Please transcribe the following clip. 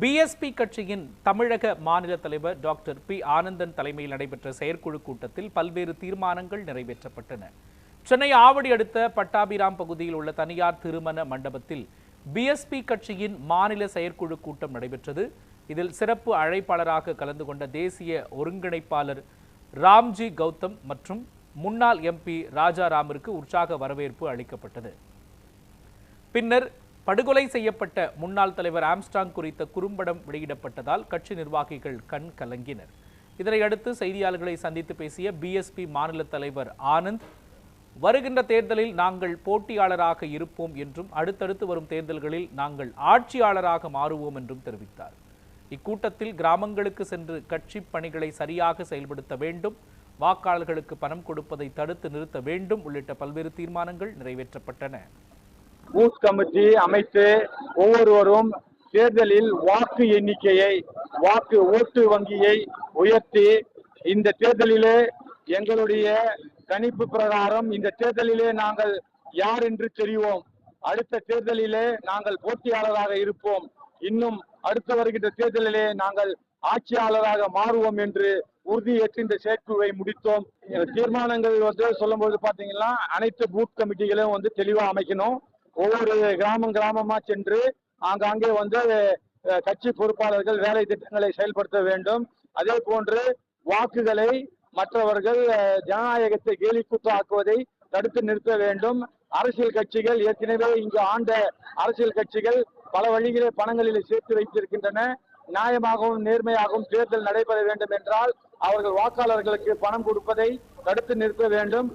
BSP கட்சியின் தமிழக மாநில தலைவர் டாக்டர் பி. ஆனந்தன் தலைமையில் நடைபெற்ற செயற்குழு கூட்டத்தில் பல்வேறு தீர்மானங்கள் நிறைவேற்றப்பட்டன. சென்னை ஆவடி அடுத்த பட்டாபிராம் பகுதியில் உள்ள தனியார் திருமண மண்டபத்தில் பிஎஸ்பி கட்சியின் மாநில செயற்குழு கூட்டம் நடைபெற்றது. இதில் சிறப்பு அழைப்பாளராக கலந்து கொண்ட தேசிய ஒருங்கிணைப்பாளர் ராம்ஜி கௌதம் மற்றும் முன்னாள் எம்பி ராஜாராமிற்கு உற்சாக வரவேற்பு அளிக்கப்பட்டது. பின்னர் படுகொலை செய்யப்பட்ட முன்னாள் தலைவர் ஆம்ஸ்டாங் குறித்த குறும்படம் வெளியிடப்பட்டதால் கட்சி நிர்வாகிகள் கண் கலங்கினர். இதனையடுத்து செய்தியாளர்களை சந்தித்து பேசிய பிஎஸ்பி மாநில தலைவர் ஆனந்த் வருகின்ற தேர்தலில் நாங்கள் போட்டியாளராக இருப்போம் என்றும் அடுத்தடுத்து வரும் தேர்தல்களில் நாங்கள் ஆட்சியாளராக மாறுவோம் என்றும் தெரிவித்தார். இக்கூட்டத்தில் கிராமங்களுக்கு சென்று கட்சி பணிகளை சரியாக செயல்படுத்த வேண்டும் வாக்காளர்களுக்கு பணம் கொடுப்பதை தடுத்து நிறுத்த வேண்டும் உள்ளிட்ட பல்வேறு தீர்மானங்கள் நிறைவேற்றப்பட்டன. பூத் கமிட்டி அமைத்து ஒவ்வொருவரும் தேர்தலில் வாக்கு எண்ணிக்கையை வாக்கு ஓட்டு வங்கியை உயர்த்தி இந்த தேர்தலிலே எங்களுடைய கணிப்பு பிரகாரம் இந்த தேர்தலிலே நாங்கள் யார் என்று தெரிவோம். அடுத்த தேர்தலிலே நாங்கள் போட்டியாளராக இருப்போம். இன்னும் அடுத்து வருகின்ற தேர்தலிலே நாங்கள் ஆட்சியாளராக மாறுவோம் என்று உறுதியேற்று இந்த செயற்குழுவை முடித்தோம். தீர்மானங்கள் வந்து சொல்லும்போது பாத்தீங்கன்னா அனைத்து பூத் கமிட்டிகளையும் வந்து தெளிவா அமைக்கணும். ஒவ்வொரு கிராமம் கிராமமா சென்று ஆங்காங்கே வந்து கட்சி பொறுப்பாளர்கள் வேலை திட்டங்களை செயல்படுத்த வேண்டும். அதே போன்று வாக்குகளை மற்றவர்கள் ஜனநாயகத்தை கேலிக்கூத்து ஆக்குவதை தடுத்து நிறுத்த வேண்டும். அரசியல் கட்சிகள் ஏற்கனவே இங்கு ஆண்ட அரசியல் கட்சிகள் பல வழிகளே பணங்களில் சேர்த்து வைத்திருக்கின்றன. நியாயமாகவும் நேர்மையாகவும் தேர்தல் நடைபெற வேண்டும் என்றால் அவர்கள் வாக்காளர்களுக்கு பணம் கொடுப்பதை தடுத்து நிறுத்த வேண்டும்.